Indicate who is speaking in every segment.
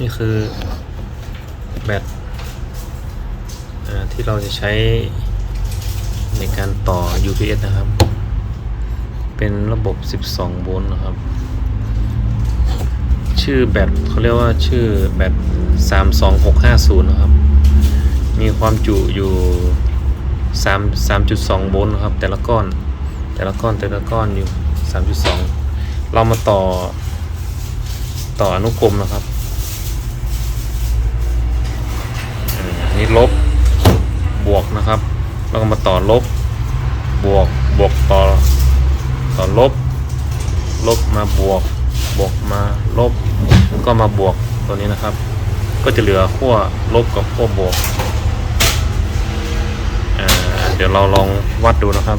Speaker 1: นี่คือแบตที่เราจะใช้ในการต่อ UPS นะครับ เป็นระบบ 12 โวลต์นะครับ ชื่อแบตเขาเรียกว่าชื่อแบต32650 นะครับ มีความจุอยู่ 3 3.2 โวลต์นะครับ แต่ละก้อน แต่ละก้อนแต่ละก้อนอยู่ 3.2 เรามาต่อต่ออนุกรมนะครับอ่าอันนี้ ลบ บวกนะครับ แล้วก็มาต่อลบ บวก บวกต่อ ต่อลบ ลบมาบวก บวกมาลบ ก็มาบวกตัวนี้นะครับ ก็จะเหลือขั้วลบกับขั้วบวก เดี๋ยวเราลองวัดดูนะครับ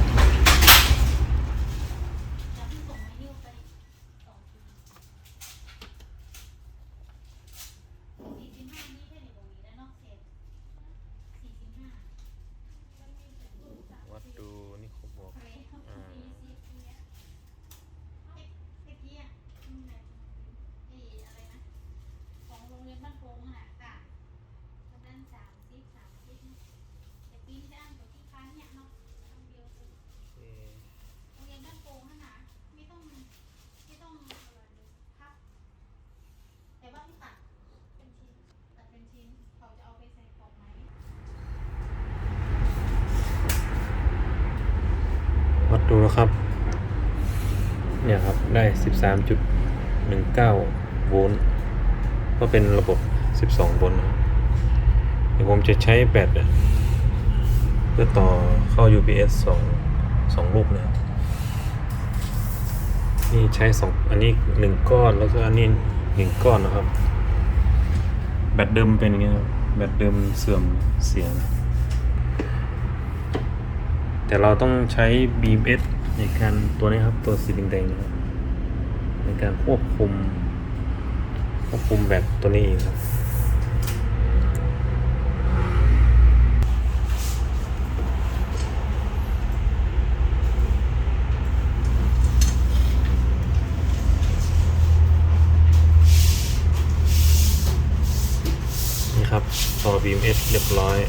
Speaker 1: วัดดูนี่ขั้วบวกอ่า
Speaker 2: ของโรงเรียนบ้านโป่งอะค่ะตอนนั้นสามสิบสามสิบแต่ปีนี้ได้อ่านตัวที่ค้านเนี่ยเนาะคำเดียวเลย
Speaker 1: โอเค
Speaker 2: โรงเรียนบ้านโป่งนั่นนะไม่ต้องไม่ต้องอะไรเลยครับ แต่ว่าที่ตัดเป็นชิ้นตัดเป็นชิ้นเขาจะเอาไปใส่กล่องไหม
Speaker 1: วัดดู นะครับ เนี่ยครับ ได้ 13.19 โวลต์ ก็เป็นระบบ 12 โวลต์นะเดี๋ยวผมจะใช้แบตเนี่ยเพื่อต่อเข้า UPS 2 2 ลูกนะครับนี่ใช้2อันนี้1ก้อนแล้วก็อันนี้1ก้อนนะครับ แบตเดิมเป็นอย่างเงี้ยครับแบตเดิมเสื่อมเสียนะแต่เราต้องใช้ BMS ในการตัวนี้ครับตัวสีแดงๆครับในการควบคุม ควบคุมแบบตัวนี้ครับนี่ครับต่อ BMS เรียบร้อย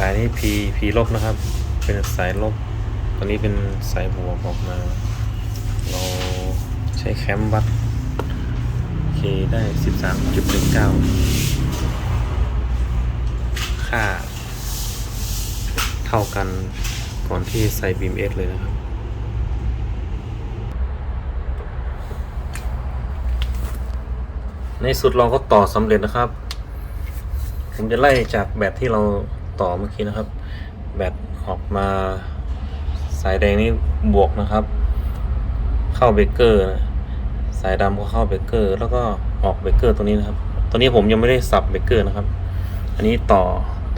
Speaker 1: สายนี้ P P ลบนะครับ เป็นสายลบตัวนี้เป็นสายบวกออกมา เราใช้แคมวัดเคได้13.19ค่า เท่ากันก่อนที่ใส่บีมเอสเลยนะครับในสุดเราก็ต่อสำเร็จนะครับ ผมจะไล่จากแบตที่เรา ต่อเมื่อกี้นะครับ แบตออกมาสายแดงนี่บวกนะครับ เข้าเบรกเกอร์นะสายดำก็เข้าเบรกเกอร์ แล้วก็ออกเบรกเกอร์ตรงนี้นะครับ ตัวนี้ผมยังไม่ได้สับเบรกเกอร์นะครับ อันนี้ต่อ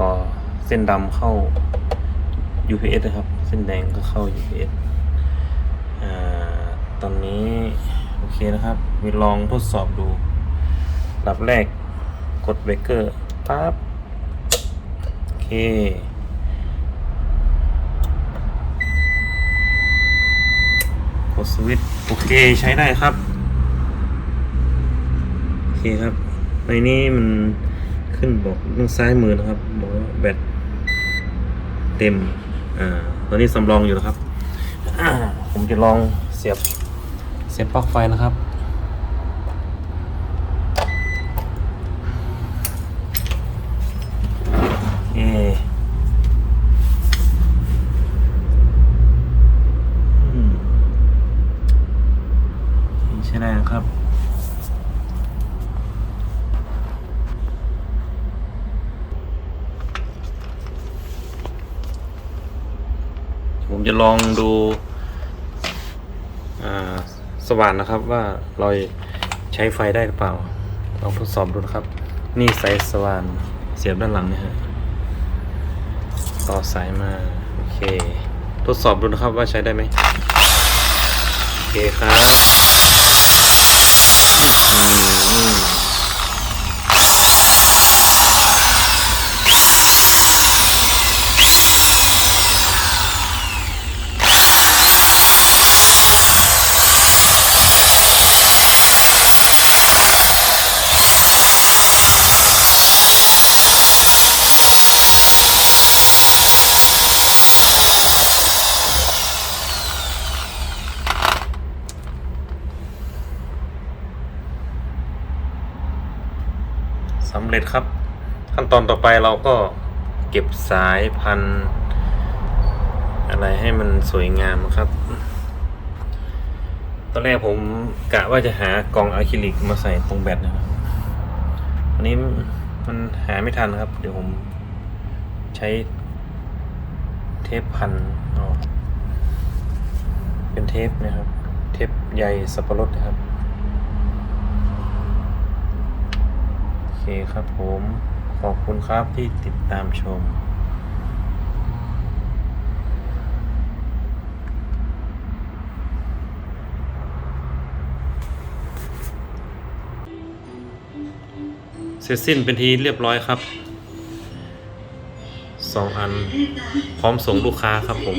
Speaker 1: ต่อเส้นดำเข้า UPS นะครับ เส้นแดงก็เข้า UPS อ่าตอนนี้ โอเคนะครับ มีลองทดสอบดูระดับแรกกดเบรกเกอร์ปั๊บ กดสวิตช์โอเคใช้ได้ครับ โอเคครับ ในนี้มันขึ้นบอกทางซ้ายมือนะครับ บอกว่าแบตเต็ม อ่าตอนนี้สำรองอยู่นะครับ ผมจะลองเสียบ เสียบปลั๊กไฟนะครับ โอเคอืม ใช่ได้นะครับ ผมจะลองดูสว่านนะครับว่าเราใช้ไฟได้หรือเปล่า ลองทดสอบดูนะครับ นี่สายสว่านเสียบด้านหลังนี่ยฮะ ต่อสายมา โอเค ทดสอบดูนะครับว่าใช้ได้ไหมโอเคครับอืม ร็จครับ ขั้นตอนต่อไปเราก็เก็บสายพันธุ์อะไรให้มันสวยงามครับ ตอนแรกผมกะว่าจะหากล่องอะคริลิกมาใส่ตรงแบตนะครับอันนี้มันหาไม่ทันครับ เดี๋ยวผมใช้เทปพันเอาเป็นเทปนะครับ เทปใยสับปะรดนะครับ โอเค ครับผม ขอบคุณครับที่ติดตามชมเสร็จสิ้นเป็นทีเรียบร้อยครับ สองอัน พร้อมส่งลูกค้าครับผม